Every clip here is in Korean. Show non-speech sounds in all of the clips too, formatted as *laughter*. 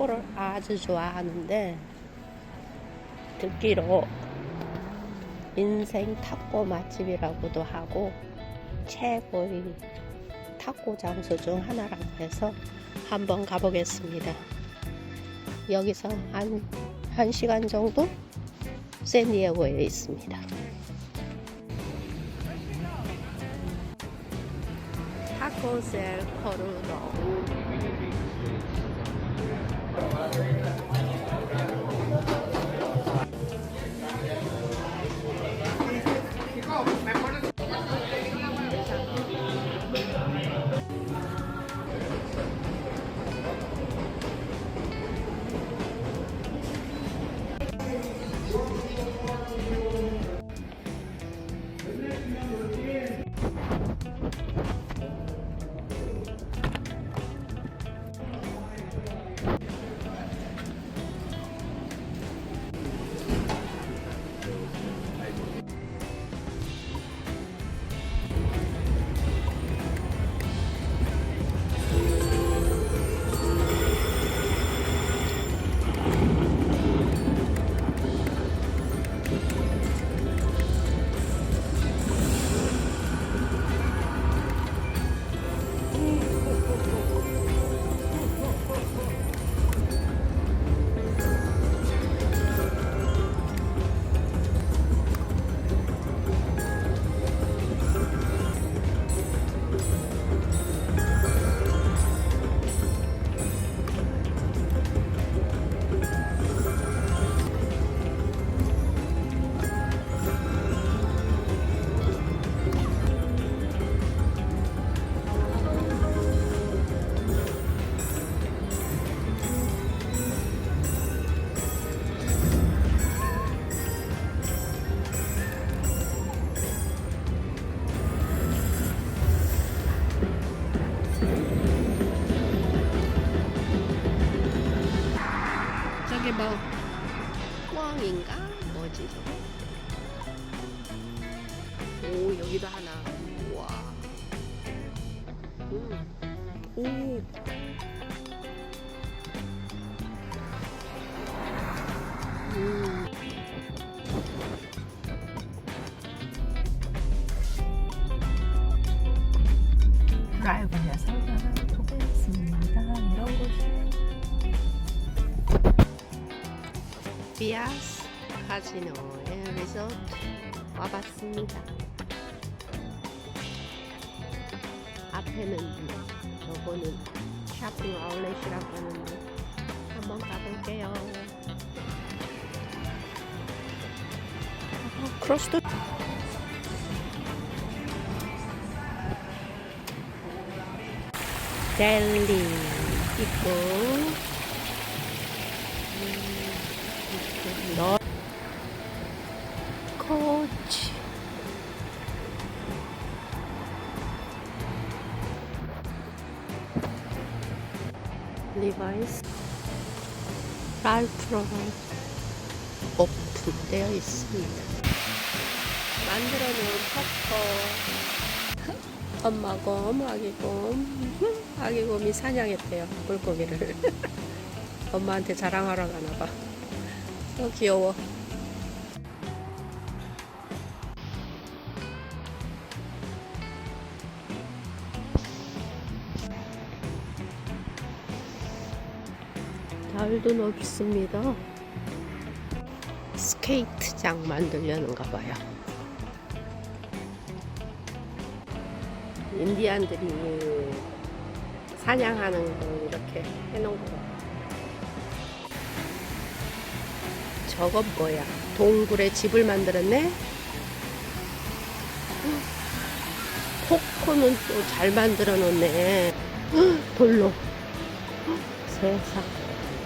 타코를 아주 좋아하는데 듣기로 인생 타코 맛집이라고도 하고 최고의 타코 장소 중 하나라고 해서 한번 가보겠습니다. 여기서 한, 한 시간 정도 샌디에고에 있습니다. 타코셀 코르도 저게 꽝인가? 뭐지 저거? 오 여기도 하나 우와 음. 오 음. 드라이브에서 비아스 카지노 앤 리조트 와봤습니다. 앞에는 저거는 쇼핑 아울렛이라고 하는데 한번 가볼게요. 어, 크로스도 델리 있고 코치 리바이스 랄프로 오픈되어 있습니다. 만들어 놓은 퍼커 엄마곰, 아기곰, *laughs* 아기곰이 사냥했대요 물고기를. *laughs* 엄마한테 자랑하러 가나봐. 어 귀여워. 달도 넓습니다. 스케이트장 만들려는가 봐요. 인디안들이 사냥하는 거 이렇게 해놓은 거. 저건 뭐야? 동굴에 집을 만들었네? 코코는 또 잘 만들어 놓네. 돌로. 세상.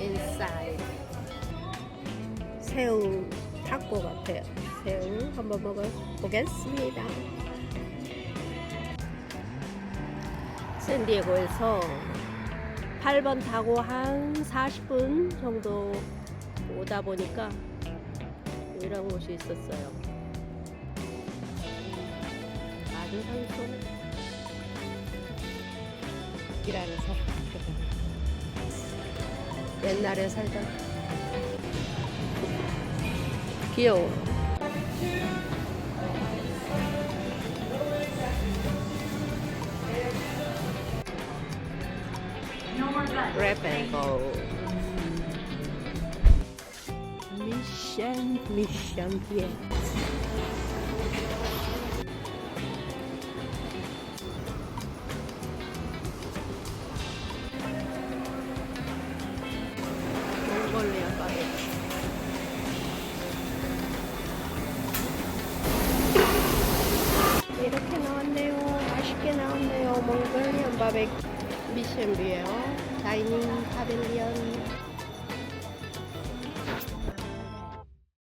inside. 새우 타코 같아요. 새우 한번 먹어보겠습니다. 샌디에고에서 8번 타고 한 40분 정도 오다 보니까 이런 곳이 있었어요. 아주 산소 일하는 사람. 옛날에 살던 귀여워. Go. Mission, mission here. 몽골 400 미션뷰예요. 다이닝 파빌리언